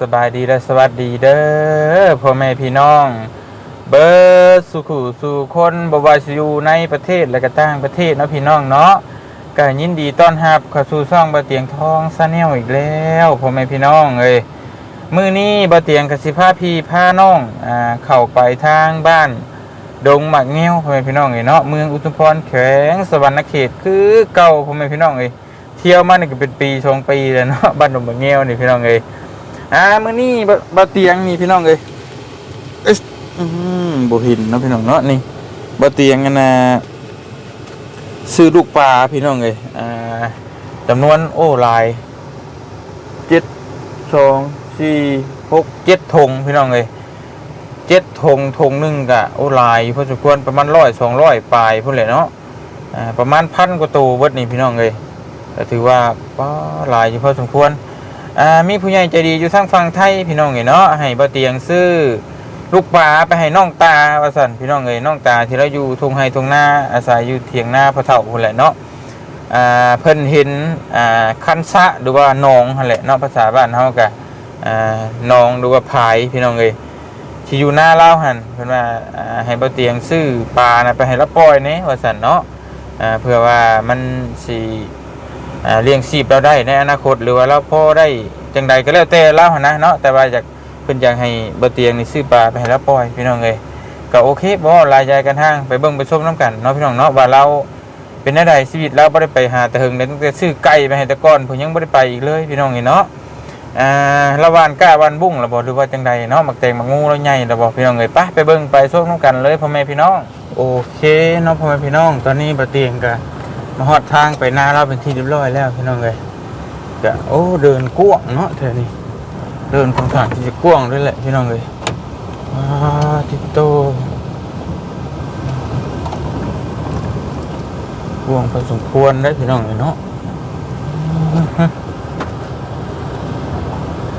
สบายดีและสวัสดีเด้อพ่อแม่พี่น้อง เบิร์สุขุสู่คนบวาสิอยู่ในประเทศและก็ต่างประเทศนะพี่น้องเนาะก็ยินดีต้อนรับเข้าสู่ช่องบะเตียงทองซาแนลอีกแล้วพ่อแม่พี่น้องเอ้ยมื้อนี้บะเตียงกสิพาพี่พาน้องอ่าเข้าไปทางบ้าน ดงหมักเงี้ยวพ่อแม่พี่น้องเอ้ยเนาะเมืองอุทุมพรแขวงสวรรณเขตคือเก่าพ่อแม่พี่น้องเอ้ยเที่ยวมานี่ก็เป็นปีสองปีแล้วเนาะบ้านดงบะเงี้ยวนี่พี่น้องเอ้ย อ่ามื้อนี้บบ่เตียงนี่พี่น้องเอ้ยเอิ๊ยอืมบ่เห็นเนาะพี่น้องเนาะนี่บ่เตียงกันนะซื้อลูกปลาพี่น้องเอ้ยอ่าจำนวนโอ้ลาย7 2 4 6 7ธงพี่น้องเอ้ย7ธงธงหนึ่งก็โอ้ลายพอสมควรประมาณ100 200ปลายพุ่นแหละเนาะอ่าประมาณพันกว่าตัวเบิดนี่พี่น้องเอ้ยถือว่าป้าลายพอสมควร อ่ามีผู้ใหญ่ใจดีอยู่ทางฝั่งไทยพี่น้องเอ๋เนาะให้บ่เตียงซื้อลูกปลาไปให้น้องตาว่าซั่นพี่น้องเอ๋ยน้องตาที่เราอยู่ทงไร่ทุ่งนาอาศัยอยู่เถียงหน้าพ่อเฒ่าพุ่นแหละเนาะอ่าเพิ่นเห็นอ่าคันสะหรือว่าหนองหั่นแหละเนาะภาษาบ้านเฮาก็อ่าหนองหรือว่าผายพี่น้องเอ๋ยที่อยู่หน้าเล่าหันเพิ่นว่าให้บ่เตียงซื้อปลานะไปให้เราปล่อยแหน่ว่าซั่นเนาะอ่าเพื่อว่ามันสิ เลี้ยงชีพเราได้ในอนาคตหรือว่าเราพ่อได้จังใดก็แล้วแต่เราหนะเนาะแต่ว่าอยากเพิ่นอยากให้บ่เตียงนี่ซื้อปลาไปให้เราปล่อยพี่น้องเอ้ยก็โอเคบ่รายใจกันทางไปเบิ่งไปชมนํกันเนาะพี่น้องเนาะว่าเราเป็นจังไดชีวิตเราบ่ได้ไปหาแต่หึงได้ตั้งแต่ซื้อไก่ไปให้ต่ก่อนเพิ่นยังบ่ได้ไปอีกเลยพี่น้องนี่เนาะอ่าละวานก้าวันบุ้งละบ่หรือว่าจังใดเนาะมักแตงมักงูแล้วใหญ่ละบ่พี่น้องเอ้ยไปไปเบิ่งไปชมนํกันเลยพ่อแม่พี่น้องโอเคเนาะพ่อแม่พี่น้อง ตอนนี้บ่เตียงก็ มาฮอดทางไปนาเราเป็นที่เรียบร้อยแล้วพี่น้องเลยจะโอ้เดินกว้างเนาะเธอนี่เดินค่อนข้างที่จะกว้างด้วยแหละพี่น้องเลยอาติโตกว้างพอสมควรได้พี่น้องเลยเนาะ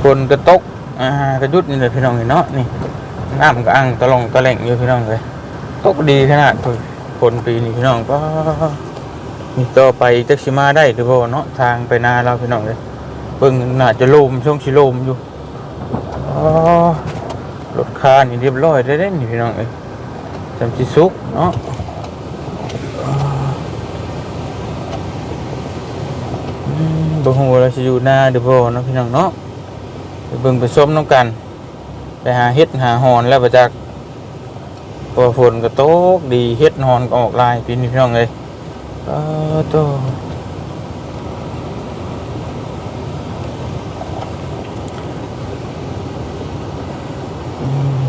คนกระตกอ่ากระยุดนี่เลยพี่น้องเลยเนาะนี่น้ำก็อังตะลงตะแหล่งอยู่พี่น้องเลยตกดีขนาดคนปีนี้พี่น้องก็ นี่ต่อไปจักสิมาได้หรือบ่เนาะทางไปนาเราพี่น้องเลยเบิ่งน่าจะโลมช่วงสิโลมอยู่อ๋อรถคานี่เรียบร้อยได้เด้นี่พี่น้องเอ้ยจำสิสุกเนาะบ่ฮู้ว่าเราสิอยู่นาหรือบ่เนาะพี่น้องเนาะไปเบิ่งไปชมน้ำกัน ไปหาเฮ็ดหาหอนแล้วประจักพอฝนก็ตกดีเฮ็ดหอนก็ออกลายปีนี้พี่น้องเอ้ย ออตัวอืม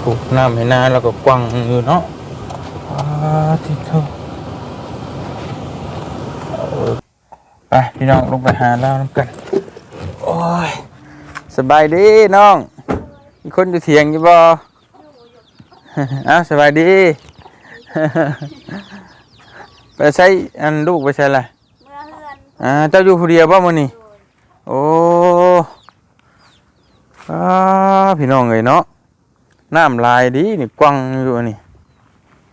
ผูกน้ำให้นาแล้วก็กวังอยู่เนาะอาทิตย์เท่าไปพี่น้องลงไปหาแล้วน้ำกัน โอ้ย สบายดีน้อง มีคนอยู่เถียงอยู่บ่อ้าวสบายดี ไปใช้อันลูกไปใช้อะไรเมื่อเฮือนอ่าเจ้าอยู่ผู้เดียวบ่มื้อนี้โอ้อาพี่น้องเอ้ยเนาะน้ำลายดีนี่กว้างอยู่นี่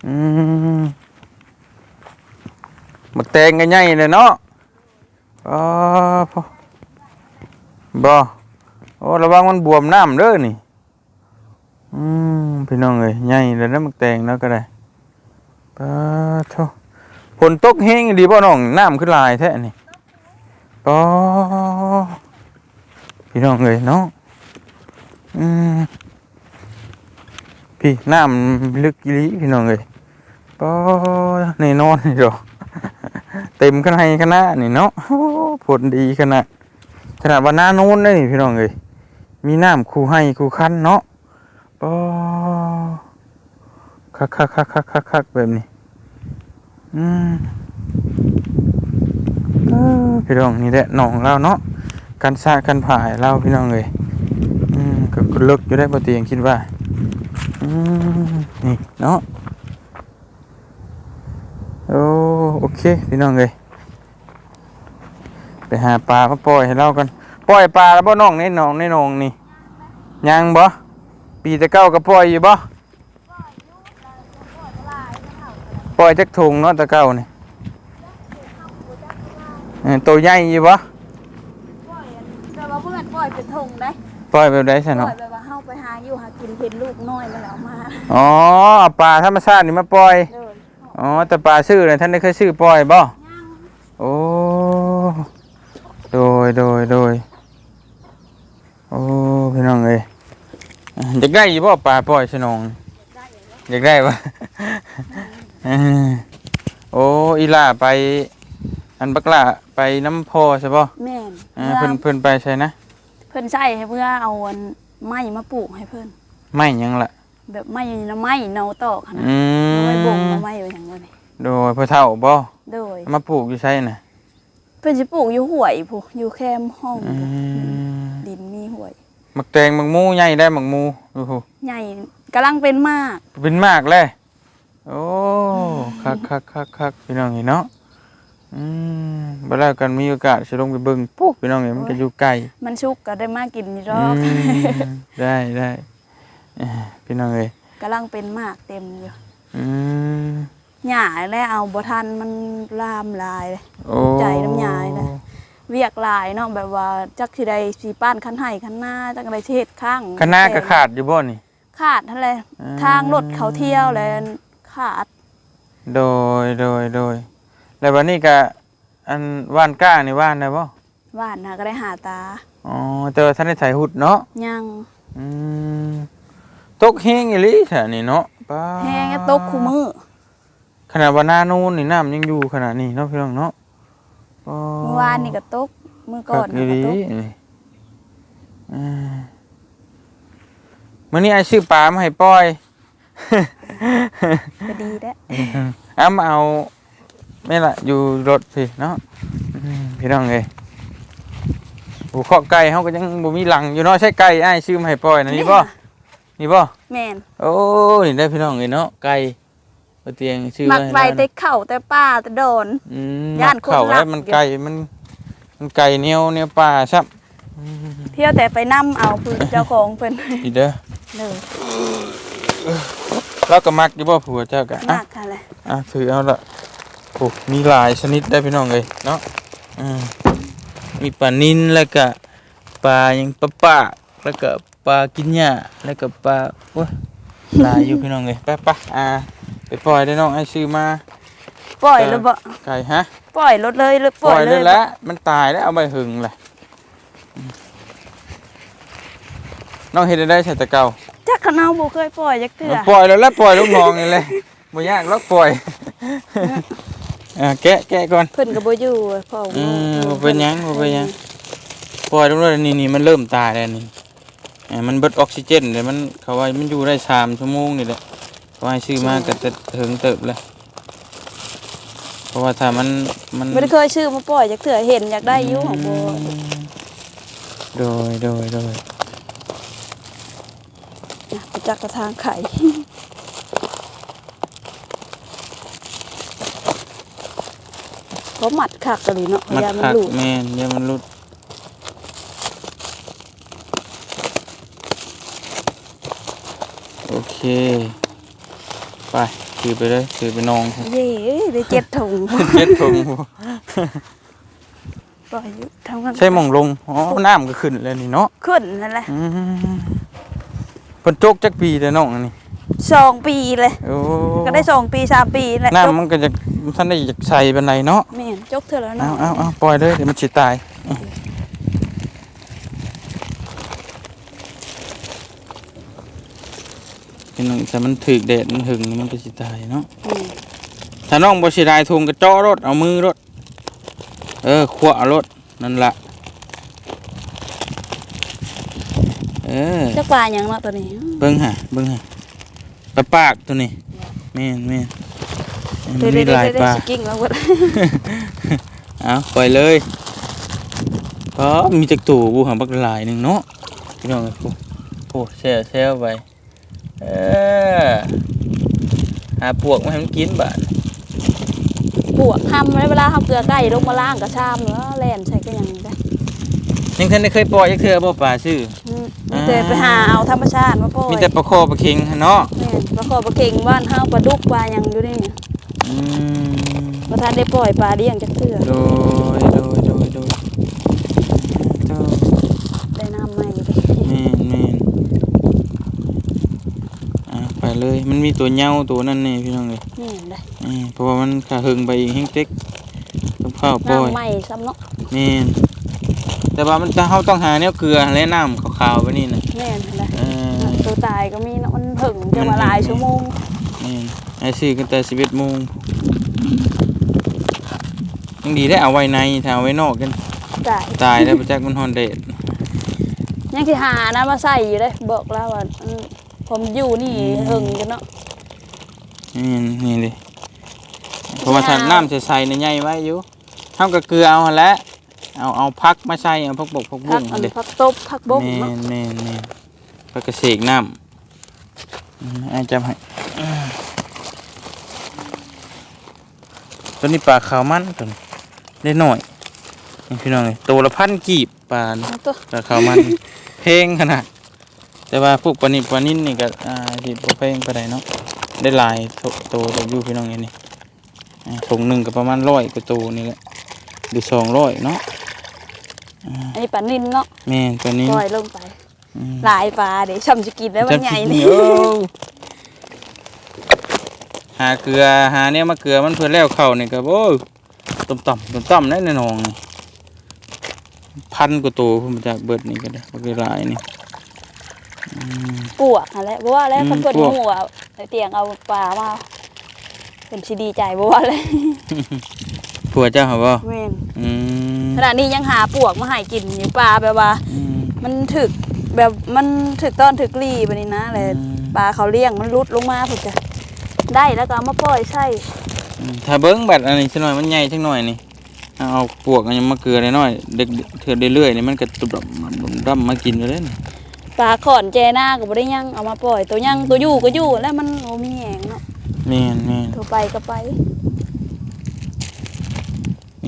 อืมบักแตงกันใหญ่เลยเนาะอ๋อพอบ่โอ้ระวังมันบวมน้ำเด้อนี่อืมพี่น้องเอ้ยใหญ่เลยนะบักแตงเนาะก็ได้ปะโท ฝนตกแห้งดีบ่น้องน้ำขึ้นลายแท้นี่ก็พี่น้องเลยเนาะอืมพี่น้ำลึกอีหลีพี่น้องเลยก็ในนอนนี่ดอกเต็มขนาดขนาดนี่เนาะผลดีขนาดขนาดว่าหน้าโน้นเลยพี่น้องเลยมีน้ำคูให้คูคันเนาะก็คักคักคักคักคักคักแบบนี้ อืมพี่น้องนี่แหละหนองเราเนาะกันซากันผ่ายเราพี่น้องเลยอืมก็เลิกอยู่ได้ปกติยังคิดว่าอืมนี่เนาะโอ้โอเคพี่น้องเลยไปหาปลามาปล่อยให้เรากันปล่อยปลาแล้วบ่น้องในหนองในหนองนี่ยังบ่ปีตะเก้าก็ปล่อยอยู่บ่ ปล่อยจักถุงเนาะแตะเก้านี่เออตัวใหญ่อยู่บ่ปล่อยอันอยเป็นธงได้ปล่อยแบบไดซะปล่เนาะอยแบบว่าเฮาไปหาอยู่หากินเห็นลูกน้อยมาแล้วมาอ๋อเอาปลาธรรมชาตินี่มาปล่อย เลยอ๋อแต่ปลาชื่อเลยท่านได้เคยชื่อปล่อยบ่ ย่างโอ้ โดย โดย โดย โอ้ พี่น้องเอ้ยอะอยากได้อยู่บ่ปลาปล่อยสนองได้อยู่เนาะอยากได้ปะเออ โอ้อีหล่าไป อันบักหล่าไปน้ำพอใช่ป่ะแม่นอ่าเพื่เพิ่นอเพิ่นไปใช่นะเพิ่นใช้ให้เพื่อเอาอันไม้มาปลูกให้เพิ่นไม่หยังละแบบไม้น้ำไม้เนาตอกหั่นนะอืเอาไว้บ่งมเอาไว้ไว้อย่างนั้นนี่โดยพ่อเฒ่าบ่โดย เอามาปลูกอยู่ใช่น่ะเพิ่นสิปลูกอยู่ห้วยผู้อยู่แคมห้องอืพู้มดินมีห้วยมักแตงมักมูใหญ่ได้มักมูโอ้โหใหญ่กำลังเป็นมากเป็นมากเลย โอ้คักคักคักคักพี่น้องเห็นเนาะอืมบ่แล้วกันมีโอกาสสิลงไปเบิ่งปุ๊บพี่น้องเห็นมันก็อยู่ไกลมันชุกก็ได้มากินนี่ดอือกมได้ได้เอ้ยพี่น้องเอ้ยกำลังเป็นมากเต็มอยู่อืมหญ้าแล้วเอาบ่ทันมันลามหลายเลยโอ้ใจน้ำยายนะเวียกหลายเนาะแบบว่าจักสิได้สีป้านคันให้คันหน้าจักได้เทศข้างคณะก็ขาดอยู่บ่นี่ขาดทั้งเลยอืมทางรถเขาเที่ยวแล้ว ขาด โดยโดยโดยแล้ววันนี้ก็อันว่านก้านี่ว่านได้บ่ว่านนะก็ได้หาตา อ๋อแต่ว่าท่านได้ถ่ายหุดเนาะยังอืมตกแห้งอีหลีแท้นี่เนาะป้าแห้งก็ตกคู่มือขนาดว่าหน้านูนนี่น้ำยังอยู่ขนาดนี้เนาะพี่น้องเนาะอ๋อ เมื่อวานนี่ก็ตกมื้อก่อนคันี่กก็อีหตลีกนี่อ่ามื้อนี้ไอ้ซื้อปลามาให้ปล่อย ก็ดีแด้เอามาเอาไม่ละอยู่รถพี่เนาะอืมพี่น้องเลยหูข้อไก่เขาก็ยังบ่มีหลังอยู่เนาะใช่ไก่ไอ้ายซื้อมาให้ปล่อยนะนี่บ่นี่บ่แม่นโอ้นี่ได้พี่น้องเลยเนาะไก่เอาเตียงชื่อมักว้ไปให้แต่เข้าแต่ป้าแต่โดนอืมย่านคนเข่ารัแล้วกมันไก่มันมันไก่เหนียวเหนียวปลาซับเที่ยวแต่ไปนํเอาเพิ่นเจ้าของเพิ่นอีเด้อเด้อ เราก็มักอยู่บ่ผัวเจ้ากะอะมากค่ะเลยอะถือเอาละโอ้มีหลายชนิดได้พี่น้องเลยเนาะอืมมีปลานินแล้วก็ปลาหยังปลาปากแล้วก็ปลากินหญ้าแล้วก็ปลาโอ้ยหลายอยู่พี่น้องเลยไปไปอ่าไปปล่อยได้น้องไอ้ซื้อมาปล่อยแล้วบ่ไก่ฮะปล่อยรถเลยหรือปปล่ล่ออยยเลเลยยแล้วมันตายแล้วเอาไปหึงเลยอืมน้องเห็นได้ใส่ตะเกา จักขนาวบ่เคยปล่อยจักเทื่อปล่อยแล้วแล้วปล่อยลูกน้องนี่เลยบ่ยากล็อกปล่อยอ่าแกะแกะก่อนเพิ่นก็บ่อยู่พ่ออืมบ่เป็นหยังบ่เป็นหยังปล่อยลงเลยนี่นี่มันเริ่มตายแล้วนี่อ่ามันเบิดออกซิเจนเลยมันเขาว่ามันอยู่ได้สามชั่วโมงนี่แหละเขาให้ซื้อมาก็จะถึงเติบเลยเพราะว่าถ้ามันมันบ่ได้เคยชื่อมาปล่อยจักเทื่อเห็นอยากได้อยู่ของบ่โดยโดยโดย ไปจักกระทางไข่เขาหมัดคักกะหลีเนาะพมัดยายามมันคักหลุดแม่นเดี๋ยวมันหลุดโอเค ไปถือไปเลยถือไปนองเย่ได้เจ็ดถุงเจ็ดถุงปล่อยอยู่ทำกันใช่หมองลงอ๋อน้ำก็ขึ้นแล้วนี่เนาะขึ้นนั่นแหละอืมเพิ่นโจกจักปีแต่น้องอันนี้สองปีเลยโอ้ก็ได้สองปีสามปีแหละจกน้ำมันก็จะท่านได้อยากใส่ปานใดเนาะแม่นจกเธอแล้วเอาเนาะเอาเอาปล่อยเลยเดี๋ยวมันสิตายพี่น้องแต่มันถึกแดดมันหึงมันก็สิตายเนาะอืมถ้าน้องบ่สิได้ทุงก็จ่อรถเอามือรถเออขวารถนั่นล่ะ เออจักปลาอย่างเนาะตัวนี้เบิ่งหะเบิ่งหะปลาปากตัวนี้แม่นแม่นมันเด้มีเด้หลายเด้ปลาสกิ้งแล้วเบิดเอาปล่อยเลยก็มีจักตู่บูหังบักหลายหนึ่งเนาะพี่น้องเอ้ยโอ้โหแช่แช่ไปเออหาปวกมาให้มันกินบาดปวกทำเวลาทำเกลือไก่ลงมาล่างกับชามเนาะแล่นใช้ก็ยังได้ยังท่านได้เคยปล่อยจักเทื่อบ่ปลาชื่ออืมมี แต่ไปหาเอาธรรมชาติมาปล่อยมีแต่ปลาโคปลาเค็งเนาะแม่นปลาคอปลาเก่งบ้านเฮาปลาดุกปลาอย่างอยู่นี่อืมบ่ทันได้ปล่อยปลาเลี้ยงจะเทื่อโดยโดยโดยโดยโดยได้น้ำใหม่อยู่เด้มนแม่นอ่ไปเลย มันมีตัวเหย้าตัวนั่นนี่พี่น้องเลยนี่นได้อ่าเพราะว่ามันขาหึงไปอีกแห้งเต็กต้องเข้าปล่อน้ำยใหม่ซ้ำเนาะนี่ แต่ว่ามันจะเฮาต้องหาแนวเกลือและน้ำขาวๆไปนี่นะแม่นได้เออ ตัวตายก็มีเนาะมันถึงจะมาหลายชั่วโมงแม่นไอ้ซื้อกันแต่11โมงยังดีได้เอาไว้ในถ้าเอาไว้นอกกันตายตายแล้วประจักษ์มันฮอนเดดยังที่หานะมาใส่อยู่เลยบอกแล้วว่าอันผมอยู่นี่หึงกันเนาะ นี่นี่ดิเพราะว่าถ้าน้ำใสๆในใหญ่ไว้อยู่เฮาก็เกลือเอาหั่นแหละ เอาเอาพักมาใส่เอาพักบกพักบุ้พักงอันเด้พักตบพักบกแม่เนาะนแม่นแม่นพักกระเสกน้ำอืมไอ้จำให้อืมตัวนี้ปลาขาวมันตัวนี้ได้หน่อยนี่พี่น้องเลยตัวละพันกีบปลานี่ เอาตัวปลาขาวมัน เพลงขนาดแต่ว่าพวกปลานิดปลานิ่นนี่ก็อ่าที่บ่เพลงไปได้เนาะได้หลายโตโตตัวอยู่พี่น้องเอ้ยนี่อ่าถุงหนึ่งก็ประมาณร้อยกว่าตัวนี่แหละหรือสองร้อยเนาะ อันนี้ปลานินเนาะแม่นปลานิ่นปล่อยลงไปอืมหลายปลาเดี๋ยวช่ำจะกินแล้วมันใหญ่นี่โอ้หาเกลือหาเนี่ยมาเกลือมันเพื่อแล้วเข้านี่ก็โอ้ยต่ำต่ำต่ำต่ำได้ในหนองนี่พันกว่าตัวพุ่นมาจากเบิดนี่ก็ได้บ่คือหลายนี่อืมปวกอะไรเพราะว่าแล้วอืมคนเพิ่นปวกหัวไอ้เตียงเอาปลามาเป็นสิดีใจบ่ว่าเลยผัวเจ้าเหรอบ่แม่นอืม ขณะนี้ยังหาปวกมาให้กินอยู่ปลาแบบว่าอืมมันถึกแบบมันถึกตอนถึกรีบันนี้นะเลยอืม ปลาเขาเลี้ยงมันรุดลงมาพุ่นจ้ะได้แล้วก็เอามาปล่อยใช่อืมถ้าเบิ้งบัดอันนี้สักหน่อยมันใหญ่สักหน่อยนี่เอาเอาปวกอันนี้มาเกลือหน่อยๆเด็กเถื่อเรื่อยๆนี่มันก็ตุบดำดำมากินอยู่เลยนี่ปลาขอนแจหน้าก็บ่ได้ยังเอามาปล่อย ตัวยังตัวอยู่ก็อยู่แล้วมันโอ้มีแหงเนาะแม่นแม่นตัวไปก็ไปนี่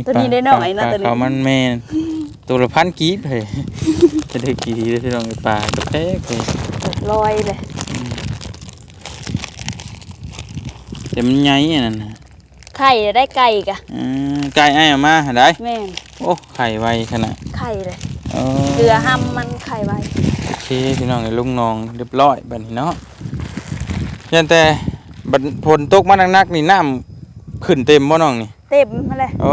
ตัวนี้ปลาได้หน่อยนะปลาตัวนี้เขามันแม่นตัวละพันกีบเลยจะได้กี่ทีได้ที่ลองปลากระแทกเลยลอยเลยแต่มันใหญ่อันนั้นน่ะไข่ได้ไก่กะอืมไก่ไอ้เอามาได้แม่นโอ้ไข่ไวขนาดไข่เลยเออเกลือห้ำมันไข่ไว้โอเคพี่น้องไอ้ลุงน้องเรียบร้อยบัดนี้เนาะยันแต่บัดฝนตกมาหนักๆนี่น้ำขึ้นเต็มบ่น้องนี่ เต็มมาเลยโอ้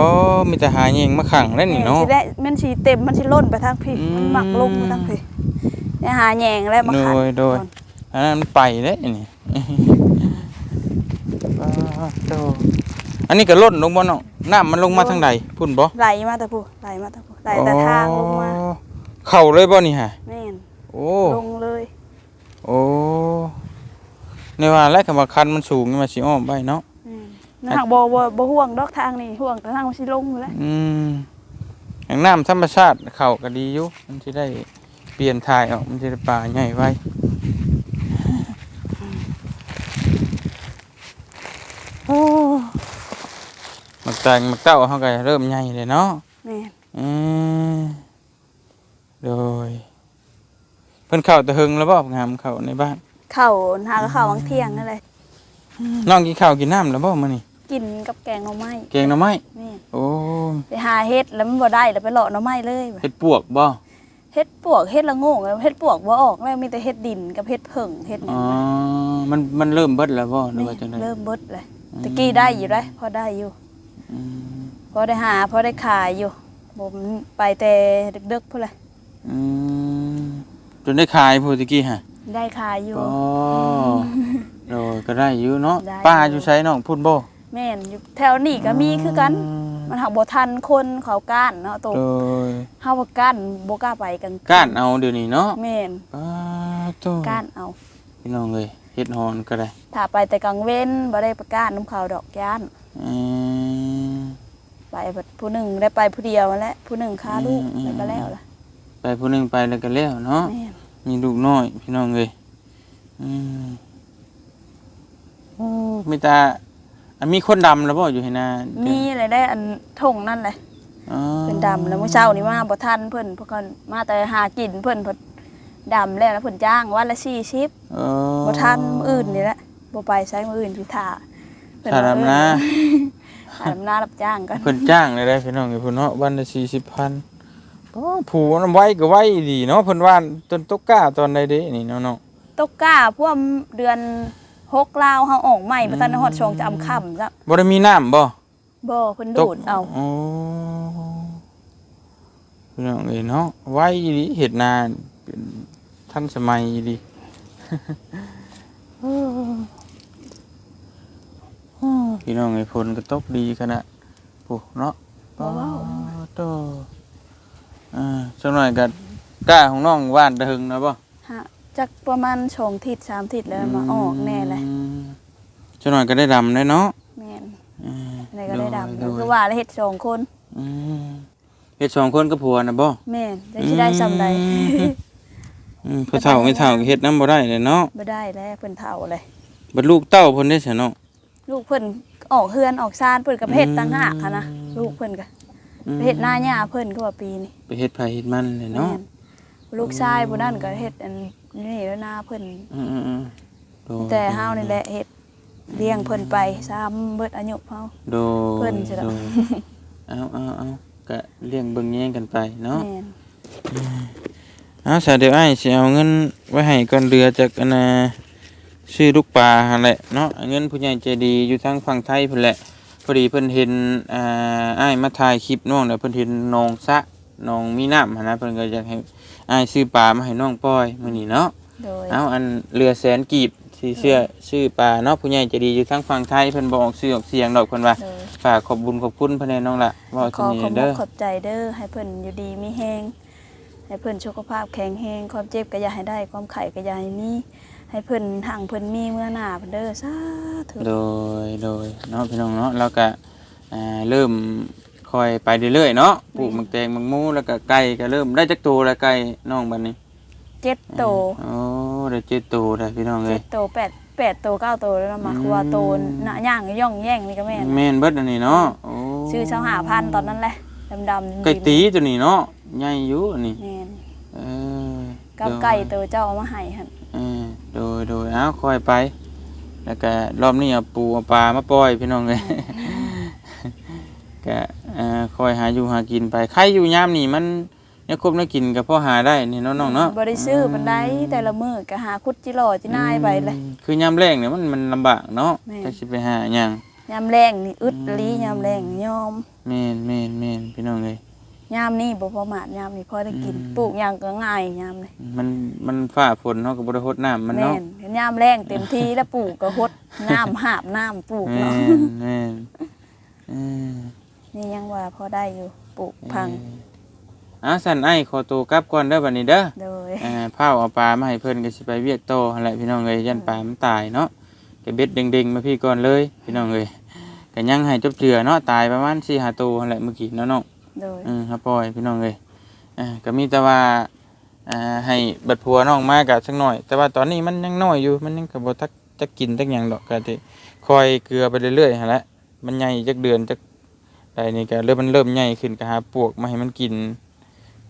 มีแต่หาเองมาขังได้นี่เนาะสิได้มันสีเต็มมันสิล่นไปทางพี่อืมมันหมักลงไปทางพี่ได้หาแยงแล้วมาขัดโดยโดยก่อนอันนั้นมันไปได้นี่อ้าวโธ่อันนี้ก็ล่นลงบ่เนาะน้ำมันลงมาทางใดพุ่นบ่ไหลมาแต่ผู้ไหลมาแต่ผู้ไหลแต่ทางลงมาอ๋อเข้าเลยบ่นี่ฮะแม่นโอ้ลงเลย โอ้ในว่าแรกคำว่าคันมันสูงนี่มาสิอ้อมไปเนาะแม่นนะ หากบ่บ่บ่ห่วงดอกทางนี่ห่วงแต่ทางมันสิลงอยู่แล้วอืมอย่างน้ำธรรมชาติเข้าก็ดีอยู่มันสิได้เปลี่ยนทายออกมันสิได้ป่าใหญ่ไว้โอ้มักแตงมักเต้าเขาก็เริ่มใหญ่เลยเนาะแม่นอืมโดย เพิ่นเข้าแตะหึงแล้วบ่งามเข้าในบ้าน เข้าหาก็เข้าวังเที่ยงนั่นแหละ น้องกินข้าวกินน้ำแล้วบ่มื้อนี้กินกับแกงหน่อไม้แกงหน่อไม้แม่นโอ้ไปหาเฮ็ดแล้วมันบ่ได้แล้วไปเลาะหน่อไม้เลยเฮ็ดปวกบ่เฮ็ดปวกเฮ็ดละโงงแล้วเฮ็ดปวกบ่ออกแล้วมีแต่เฮ็ดดินกับเฮ็ดเพิ่งเฮ็ดหยัอ๋งอนะมันมันเริ่มเบิดแล้วบ่หรือนี่ว่าจังได๋เริ่มเบิดเลยตะกี้ได้อยู่ได้พอได้อยู่ อืมพอได้หาพอได้ขายอยู่ผมไปแต่ดึกๆพุ่นเลยอืมจนได้ขายพูดตะกี้ฮะได้ขายอยู่ อ๋อ โดยก็ได้อยู่เนาะได้ ป้าอยู่ไสน้องพูดบ่แม่นอยู่แถวนี้ก็มีคือกัน มันหักบ่ทันคนเขาก้านเนาะตัวโดยเฮาบ่ก้านบ่กล้าไปกันก้านเอาเดี๋ยวนี้เนาะแม่นป้าโตก้านเอา พี่น้องเอ้ยเฮ็ดฮอนก็ได้ถ้าไปแต่กลางเว้นบ่ได้ไปก้านน้ำเขาดอกย่านอืมไปเบิดผู้หนึงได้ไปผู้เดียวนั่นแหละผู้หนึงค้าลูกอืม แล้วก็แล้วล่ะไปผู้หนึงไปแล้วก็แล้วเนาะ แม่นมีลูกน้อยพี่น้องเอ้ยอืม โอ้มีตาอันมีคนดำแล้วบ่อยู่ให้หน้ามีอะไรได้อันทงนั่นแหละอ๋อเป็นดำแล้วเมื่อเช้านี่มาบ่ทันเพิ่นเพิ่นก็มาแต่หากินเพิ่นเพิ่นดำแล้วแล้วเพิ่นจ้างวันละ40เออบ่ทันมื้ออื่นนี่แหละบ่ไปใช้มื้ออื่นที่ท่าเพิ่นถ้าดำนะหาดำนารับจ้างกันเพิ่นจ้างเลยได้พี่น้องเอ้ยเพิ่นเนาะวันละ40,000ก็ผูน้ำไว้ก็ไว้ดีเนาะเพิ่นว่าต้นตกกล้าตอนใดเด้นี่เนาะเนาะตกกล้าพวกเดือน หกลาวเฮาออกใหม่บ่ทันได้ฮอดช่องจะอำค่ำจ้ะบ่ได้มีน้ำบ่บ่เพิ่นดูดเอาโอ้พี่น้องเอ้ยเนาะไว้ดีเฮ็ดนาเป็นทันสมัยดีพี่น้องไอ้ฝนก็ตกดีขนาดโอ้เนาะบ่เว้าโตอ่าสักหน่อยก็กล้าของน้องว่านตะหึงนะบ่ฮะ จักประมาณสองทิศสามทิศแล้วมาออกแน่เลยอืมสักหน่อยก็ได้ดำได้เนาะแม่นอืมอะไรก็ได้ดำโคือว่าแล้วเฮ็ดสองคนอืมเฮ็ดสองคนกับผัวนะบ่แม่นจะสิได้ซำใดอืมผู้เฒ่าไม่เฒ่าก็เฮ็ดนํบ่ได้เลยเนาะบ่ได้แล้วเพิ่นเฒ่าเลยบัดลูกเต้าเพิ่นได้ซะเนาะลูกเพิ่นออกเฮือนออกซานเพิ่นก็ไปเฮ็ดต่างหากค่ะนะลูกเพิ่นก็อืมไปเฮ็ดหน้าหญ้าเพิ่นก็ว่าปีนี้ไปเฮ็ดไผเฮ็ดมันเลยเนาะแม่นลูกชายผู้นั้นก็เฮ็ดอัน นี่แล้วหน้าเพิ่นอืมๆๆโดยแต่เฮานี่แหละเฮ็ดเลี้ยงเพิ่นไปซ้ำเบิดอายุเฮา โดยเพิ่นสิล่ะ โดยเอาเอาเอาก็เลี้ยงเบิ่งแย่งกันไปเนาะ แม่นเอาสาเดี๋ยวไอ้ายสิเอาเงินไว้ให้ก่อนเรือจากอันน่ะชื่อลูกปลาหั่นแหละเนาะเงินผู้ใหญ่ใจดีอยู่ทางฝั่งไทยเพิ่นแหละพอดีเพิ่นเห็นอ่าอ้ายมาถ่ายคลิปน้องแล้วเพิ่นเห็นน้องสระน้องมีน้ำหั่นนะเพิ่นก็อยากให้ อ้ายซื้อปลามาให้น้องปล่อยมื้อนี้เนาะโดยเอาอันเรือแสนกีบสีเสื้อชื่อปลาเนาะผู้ใหญ่ใจดีอยู่ทางฝั่งไทยเพิ่นบ่ออกชื่อออกเสียงดอกเพิ่นว่าโดยฝากขอบบุญขอบคุณเพิ่นแน่น้องล่ะเว้าขจังอนี้ขอบเด้อขอบใจเด้อให้เพิ่นอยู่ดีมีแฮงให้เพิ่นสุขภาพแข็งแรงความเจ็บก็อย่าให้ได้ความไข้ก็อย่าให้มีให้เพิ่นห่างเพิ่นมีเมื่อหน้าเพิ่นเด้อสาธุโดยโดยเนาะพี่น้องเนาะแล้วก็อ่าเริ่ม คอยไปเรื่อยๆเนาะปลูกมักแตงมักหมูแล้วก็ไก่ก็เริ่มได้จักตัวแล้วไก่น้องบัดนี้เจ็ดโตโอ้ได้เจ็ดตัวแล้วพี่น้องเอ้เจ็ยดโตแปดแปดโตเก้าโตแล้วนะมาคือว่าโตหน้าย่างย่องแย่งนี่ก็แม่นแม่นเบิดอันนี้เนาะโอ้ชื่อชาวหาพันตอนนั้นแหละดำๆไก่ตีตัวนี้เนาะใหญ่อยู่อันนี้แม่นเออกับโดยไก่โตเจ้าเอามาให้หั่นเออโดยโดยเอาคอยไป แล้วก็รอบนี้เอาปูเอาปลามาปล่อยพี่น้องเลยก็ เอ่อคอยหาอยู่หากินไปใครอยู่ยามนี่มันเนี่ยครบเนี่ยกินกับพ่อหาได้นี่เนาะน้องเนาะบ่ได้ซื้อปานใดแต่ละมื้อก็หาคุดจิหล่อจินายไปเลย อืมคือยามแรงเนี่ยมันมันลำบากเนาะแม่จะสิไปหาหยังยามแรงนี่อึดลียามแรงยอม แม่นแม่นแม่นพี่น้องเลยยามนี้บ่ประมาทยามนี้พอได้กินอืม ปลูกหยังก็ง่ายยามนี้มันมันฟ้าฝนเนาะกับบริหดน้ำมันแม่เนาะ นเห็นยามแรงเต็มที่แล้วปลูกก็หด น้ำหาบน้ำปลูกแม่เนาะนแม่นเออ นี่ยังว่าพอได้อยู่ปลูกพัง อะสันไอ้ขอตัวกลับก่อนเด้อบัดนี้เด้อโดย อ่าเผาเอาปลามาให้เพิ่นก็สิไปเวียกโตหั่นแหละพี่น้องเอ้ยยันปลามันตายเนาะก็เบ็ดเด้งๆมาพี่ก่อนเลยพี่น้องเอ้ยก็ยังให้จบเจือเนาะตายประมาณ4-5ตัวหั่นแหละเมื่อกี้เนาะน้อง โดย อืมครับปล่อยพี่น้องเอ้ยอ่าก็มีแต่ว่าอ่าให้บัดผัวน้องมาก็สักหน่อย แต่ว่าตอนนี้มันยังน้อยอยู่มันยังก็บ่ทักจะกินจักหยังดอกก็สิคอยเกลือไปเรื่อยๆหั่นแหละมันใหญ่จักเดือนจัก ใดนี่ก็เริ่มมันเริ่มใหญ่ขึ้นก็หาปวกมาให้มันกิน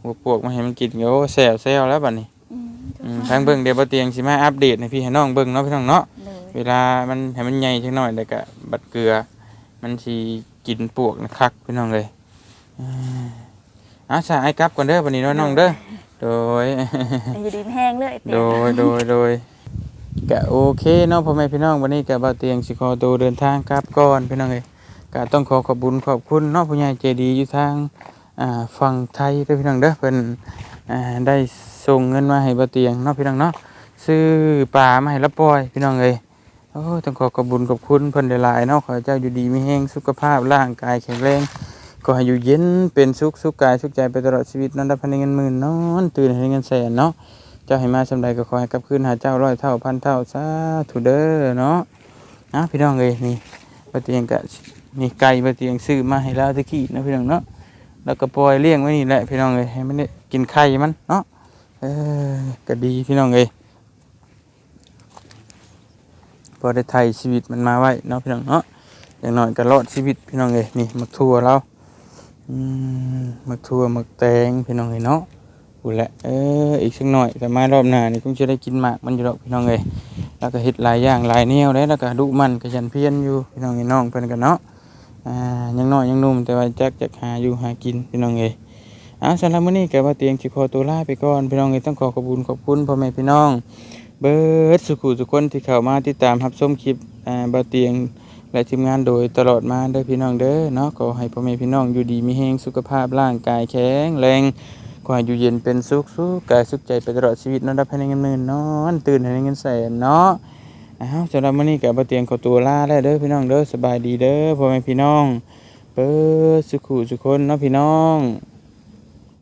หัวปวกมาให้มันกินก็โอ้แซวแซวแล้วบัดนี้อืมอืมทางเบิ่งเดี๋ยวบ่เตียงสิมาอัปเดตให้พี่ให้น้องเบิ่งเนาะพี่น้องเนาะ โดยเวลามันให้มันใหญ่จักหน่อยแล้วก็บัดเกลือ มันสิกินปวกนะคักพี่น้องเลยอ่าอาสาไอ้กลับก่อนเด้อบัดนี้เนาะน้องเด้อ โดย อยู่ดีแห้งเลยไอ้เตี้โดยยโดย โดยก็โอเคเนาะพ่อแม่พี่น้องวันนี้ก็บ่เตียงสิขอตัวเดินทางกลับก่อนพี่น้องเอ้ย ก็ต้องขอขอบุญขอบคุณเนาะผู้ใหญ่ใจดีอยู่ทางฝั่งไทยเด้อพี่น้องเด้อเพิ่นได้ส่งเงินมาให้บ่เตียงเนาะพี่น้องเนาะซื้อปลามาให้ละปอยพี่น้องเอ้ยโอ้ต้องขอขอบุญขอบคุณเพิ่นหลายๆเนาะขอให้เจ้าอยู่ดีมีแรงสุขภาพร่างกายแข็งแรงก็ให้อยู่เย็นเป็นสุขสุขกายสุขใจไปตลอดชีวิตนอนรับพันเงินหมื่นนอนตื่นให้เงินแสนเนาะเจ้าให้มาสำใดก็ขอให้กลับคืนหาเจ้าร้อยเท่าพันเท่าสาธุเด้อเนาะนะพี่น้องเอ้ยนี่ปเตียงกะ นี่ไก่ปเตียงซื้อมาให้แล้วตะกี้นะพี่น้องเนาะแล้วก็ปล่อยเลี้ยงไว้นี่แหละพี่น้องเอ้ยให้มันได้กินไข่มันเนาะเออก็ดีพี่น้องเอ้ยพอได้ไทยชีวิตมันมาไว้เนาะพี่น้องเนาะอย่างน้อยก็รอดชีวิตพี่น้องเอ้ยนี่มักทั่วเราอืมมักทั่วมักแตงพี่น้องเอ้ยเนาะพูดแหละเอออีกสักหน่อยแต่มารอบหน้านี่คงจะได้กินหมากมันอยู่ดอกพี่น้องเอ้ยแล้วก็เฮ็ดหลายอย่างหลายแนวได้แล้วก็ดุมันก็ยันเพี้ยนอยู่พี่น้องพี่น้องเพิ่นกันเนาะ อ่ายังน้อยยังนุ่มแต่ว่าจักจักหาอยู่หากินพี่น้องเอ้ยอ่าสำหรับมื้อนี้ก็ว่าเตียงสิขอตัวลาไปก่อนพี่น้องเอ้ยต้องขอขอบคุณขอบคุณพ่อแม่พี่น้อง เบิดสุขุทุคนที่เข้ามาติดตามรับชมคลิปอ่าบ่าเตียงและทีมงานโดยตลอดมาเด้อพี่น้องเด้อเนาะก็ให้พ่อแม่พี่น้องอยู่ดีมีแรงสุขภาพร่างกายแข็งแรงขอให้อยู่เย็นเป็นสุขสุขกายสุขใจไปตลอดชีวิตนอนรับให้เงินหมื่นนอน ตื่นให้เงินแสนเนาะ อ้าวสำหรับมื้อนี้ก็บ่าเตียงขอตัวลาแล้วเด้อพี่น้องเด้อสบายดีเด้อพ่อแม่พี่น้องเปิดสุขุสุคนเนาะพี่น้อง